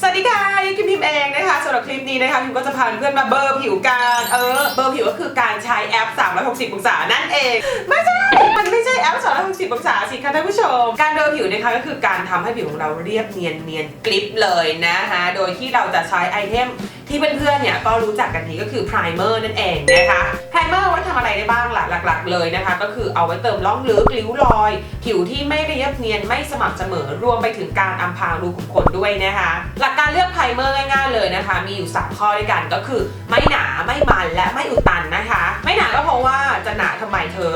สวัสดีค่ะยิมพิมเองนะคะสำหรับคลิปนี้นะคะพิมก็จะพาเพื่อนมาเบอร์ผิวกันเออเบอร์ผิวก็คือการใช้แอป 360 องศานั่นเอง ไม่ใช่ มันไม่ใช่แอป 360องศาสิคะท่านผู้ชม การเบอร์ผิวนะคะก็คือการทำให้ผิวของเราเรียบเนียนเนียนกริปเลยนะคะโดยที่เราจะใช้ไอเทมที่เพื่อนๆเนี่ยก็รู้จักกันดีก็คือไพรเมอร์นั่นเองนะคะไพรเมอร์ไว้ทำอะไรได้บ้างล่ะหลัก ๆ เลยนะคะ ก็คือเอาไว้เติมร่องลึกริ้วรอย ผิวที่ไม่เรียบเนียนไม่สม่ำเสมอรวมไปถึงการอำพรางรูขุมขนด้วยนะคะ หลักการเลือกไพรเมอร์ง นะคะ มีอยู่ 3 ข้อด้วยกันก็คือ ไม่หนาไม่มันและไม่อุดตันนะคะ ไม่หนาก็เพราะว่าจะหนาทำไมเธอ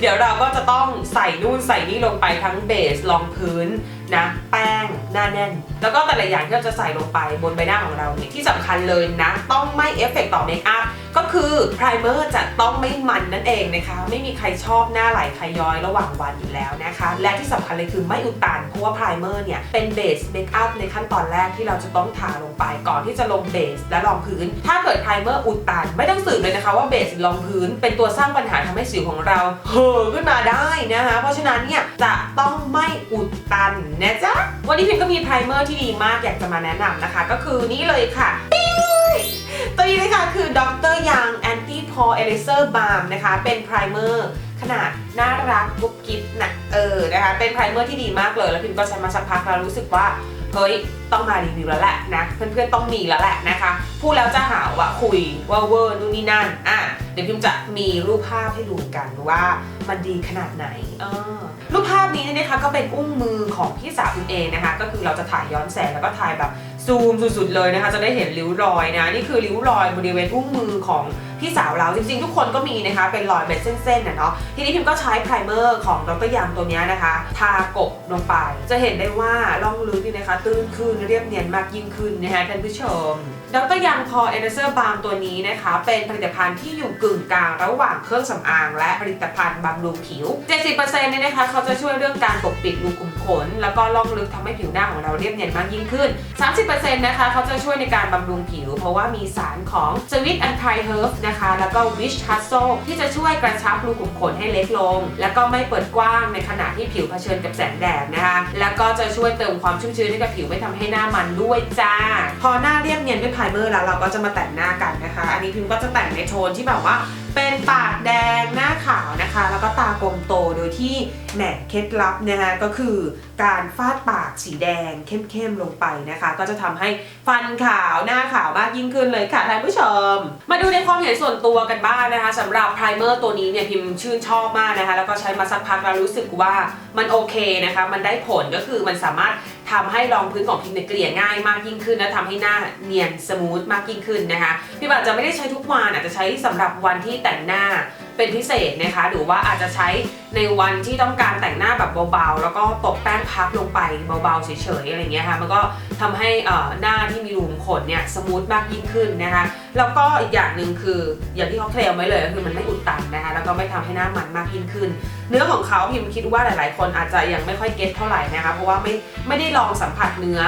เดี๋ยวเราก็จะต้องใส่นู่นใส่นี่ลงไปทั้งเบสรองพื้น นะแป้งหน้าแน่น แล้วก็แต่ละอย่างที่เราจะใส่ลงไปบนใบหน้าของเราเนี่ยที่สำคัญเลยนะ ต้องไม่เอฟเฟกต์ต่อเมคอัพก็คือไพรเมอร์จะต้องไม่มันนั่นเองนะคะ ไม่มีใครชอบหน้าไหลใครย้อยระหว่างวันอยู่แล้วนะคะ และที่สำคัญเลยคือไม่อุดตันเพราะว่าไพรเมอร์เนี่ยเป็นเบสเมคอัพในขั้นตอนแรกที่เราจะต้องทาลงไปก่อนที่จะลงเบสและรองพื้น ถ้าเกิดไพรเมอร์อุดตันไม่ต้องสืบเลยนะคะว่าเบสรอรองพื้น เป็นตัวสร้างปัญหาทำให้สิวของเราเห่อขึ้นมาได้นะคะเพราะฉะนั้นเนี่ยจะต้องไม่อุดตันนะจ๊ะ วันนี้พิมก็มีไพรเมอร์ที่ดีมากอยากจะมาแนะนำนะคะ ก็คือนี่เลยค่ะตัวนี้เลยค่ะคือดรยัง Anti Pore Eraser Balm นะคะ เป็นไพรเมอร์ขนาดน่ารักกุ๊บกิ๊บนะเออนะคะ เป็นไพรเมอร์ที่ดีมากเลย แล้วพิมก็ใช้มาสักพักแล้วรู้สึกว่า เฮ้ยต้องมารีวิวแล้วแหละนะเพื่อนๆต้องมีแล้วแหละนะคะพูดแล้วจะหาว่าคุยว่าเวอร์นู่นนี่นั่นอะเดี๋ยวพิมจะมีรูปภาพให้ดูกันว่ามันดีขนาดไหนเออรูปภาพนี้เนี่ยนะคะก็เป็นอุ้งมือของพี่สาวพิมเองนะคะ ก็คือเราจะถ่ายย้อนแสงแล้วก็ถ่ายแบบ ซูมสุดๆเลยนะคะ จะได้เห็นริ้วรอยนะนี่คือริ้วรอยบริเวณอุ้งมือของพี่สาวเราจริงๆ ทุกคนก็มีนะคะเป็นรอยเป็นเส้นๆนะเนาะทีนี้พิมก็ใช้ไพรเมอร์ของดรยางตัวนี้นะคะ ทากบลงไป จะเห็นได้ว่าร่องลึกนี่นะคะ ตื้นขึ้นเรียบเนียนมากยิ่งขึ้นนะคะท่านผู้ชมดรยางพอเอเนเซอร์บาล์มตัวนี้นะคะ เป็นผลิตภัณฑ์ที่อยู่กึ่งกลางระหว่างเครื่องสำอาง และผลิตภัณฑ์บำรุงผิว 70%เนี่ยนะคะ เขาจะช่วยเรื่องการปกปิดรูขุมขน แล้วก็ล่องลึกทำให้ผิวหน้าของเราเรียบเนียนมากยิ่งขึ้น 30%นะคะเขาจะช่วยในการบำรุงผิว เพราะว่ามีสารของสวิตอันไทเฮิร์ฟนะคะ แล้วก็วิชทัสโซที่จะช่วยกระชับรูขุมขนให้เล็กลง แล้วก็ไม่เปิดกว้างในขณะที่ผิวเผชิญกับแสงแดดนะคะ แล้วก็จะช่วยเติมความชุ่มชื้นให้กับผิวไม่ทำให้หน้ามันด้วยจ้า พอหน้าเรียบเนียนด้วยไพรเมอร์แล้วเราก็จะมาแต่งหน้ากันนะคะ อันนี้พิมก็จะแต่งในโทนที่แบบว่าเป็นปากแดงหน้าขาวนะคะ แล้วก็ตากลมโตโดยที่แหมเคล็ดลับนะคะก็คือการฟาดปากสีแดงเข้มๆลงไปนะคะ ก็จะทำให้ฟันขาวหน้าขาวมากยิ่งขึ้นเลยค่ะท่านผู้ชม มาดูในความเห็นส่วนตัวกันบ้างนะคะสำหรับไพรเมอร์ตัวนี้เนี่ยพิมชื่นชอบมากนะคะ แล้วก็ใช้มาสักพักแล้วรู้สึกว่ามันโอเคนะคะ มันได้ผลก็คือมันสามารถ ทำให้รองพื้นของพิมพ์เนี่ยเกลี่ยง่ายมากยิ่งขึ้น และทำให้หน้าเนียนสมูทมากยิ่งขึ้นนะคะพี่อาจจะไม่ได้ใช้ทุกวันอาจจะใช้สำหรับวันที่แต่งหน้าเป็นพิเศษนะคะ หรือว่าอาจจะใช้ในวันที่ต้องการแต่งหน้าแบบเบาๆ แล้วก็ตบแป้งพับลงไปเบาๆเฉยๆอะไรเงี้ยค่ะมันก็ทำให้อ่อหน้าที่มีรูขุมขนเนี่ยสมูทมากยิ่งขึ้นนะคะ แล้วก็อีกอย่างหนึ่งคืออย่างที่เขาเคลมไว้เลยก็คือมันไม่อุดตัน ก็ไม่ทำให้หน้ามันมากยิ่งขึ้น เนื้อของเขาพิมคิดว่าหลาย ๆ คนอาจจะยังไม่ค่อยเก็ตเท่าไหร่นะคะ เพราะว่าไม่ไม่ได้ลองสัมผัสเนื้อ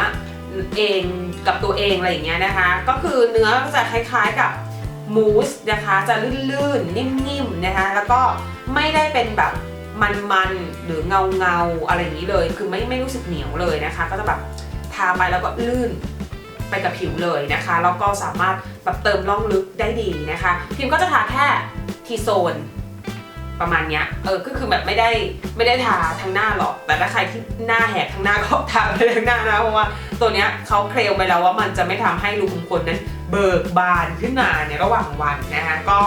เองกับตัวเองอะไรอย่างเงี้ยนะคะ ก็คือเนื้อก็จะคล้าย ๆ กับมูสนะคะจะลื่นๆ นิ่มๆนะคะ แล้วก็ไม่ได้เป็นแบบมันๆ หรือเงาเงาๆอะไรอย่างนี้เลย คือไม่ไม่รู้สึกเหนียวเลยนะคะ ก็จะแบบทาไปแล้วก็ลื่นไปกับผิวเลยนะคะ แล้วก็สามารถแบบเติมร่องลึกได้ดีนะคะ พิมก็จะทาแค่ทีโซน ประมาณเนี้ยเออก็คือแบบไม่ได้ไม่ได้ทาทั้งหน้าหรอก แต่ถ้าใครที่หน้าแหกทั้งหน้าก็ทาไปทั้งหน้านะเพราะว่าตัวเนี้ยเขาเคลมไปแล้วว่ามันจะไม่ทำให้รูขุมขนนั้นเบิกบานขึ้นมาในระหว่างวันนะคะก็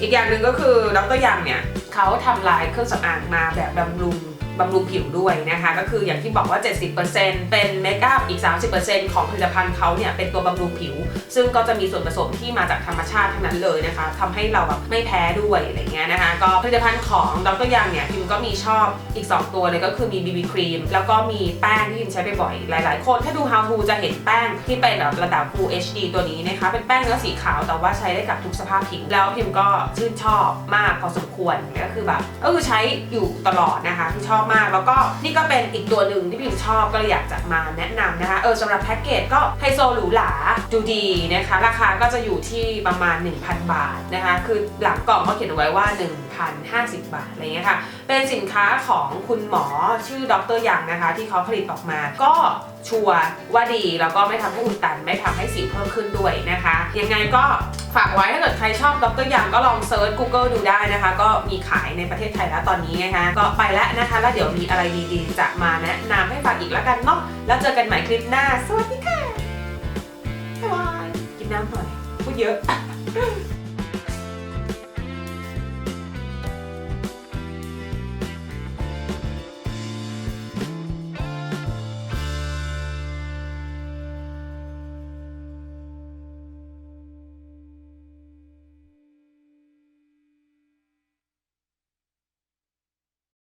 อีกอย่างหนึ่งก็คือดรยังเนี่ยเขาทำลายเครื่องสำอางมาแบบบำรุง บำรุงผิวด้วยนะคะ ก็คืออย่างที่บอกว่า 70%เป็นเมคอัพอีก 30%ของผลิตภัณฑ์เขาเนี่ยเป็นตัวบำรุงผิว ซึ่งก็จะมีส่วนผสมที่มาจากธรรมชาติทั้งนั้นเลยนะคะทำให้เราแบบไม่แพ้ด้วยอะไรเงี้ยนะคะก็ผลิตภัณฑ์ของดรยังเนี่ยพิมก็มีชอบอีก 2 ตัวเลยก็คือมี BB ครีมแล้วก็มีแป้งที่พิมใช้บ่อยๆหลาย ๆ คนถ้าดู how to จะเห็นแป้งที่เป็นแบบระดับ Full HD ตัวนี้นะคะเป็นแป้งเนื้อสีขาวแต่ว่าใช้ได้กับทุกสภาพผิวแล้วพิมก็ชื่นชอบมากพอสมควรก็คือแบบก็คือใช้อยู่ตลอดนะคะที่ชอบมากแล้วก็นี่ก็เป็นอีกตัวหนึ่งที่พิมชอบก็เลยอยากจะมาแนะนำนะคะ เออสำหรับแพ็กเกจก็ไฮโซหรูหราดูดีนะคะ ราคาก็จะอยู่ที่ประมาณ 1,000 บาทนะคะ คือหลังกล่องเขาเขียนเอาไว้ว่า 1,050 บาทอะไรเงี้ยค่ะ เป็นสินค้าของคุณหมอชื่อดรยังนะคะ ที่เขาผลิตออกมา ก็ชัวร์ว่าดีแล้วก็ไม่ทำให้อุดตัน ไม่ทำให้สิวเพิ่มขึ้นด้วยนะคะ ยังไงก็ฝากไว้ถ้าเกิดใครชอบดรยังก็ลองเซิร์ช Google ดูได้นะคะ ก็มีขายในประเทศไทยแล้วตอนนี้นะคะ ก็ไปแล้วนะคะแล้วเดี๋ยวมีอะไรดีๆ จะมาแนะนำให้ฟังอีกแล้วกันเนาะแล้วเจอกันใหม่คลิปหน้า สวัสดีค่ะบ๊ายบายกินน้ำหน่อยพูดเยอะ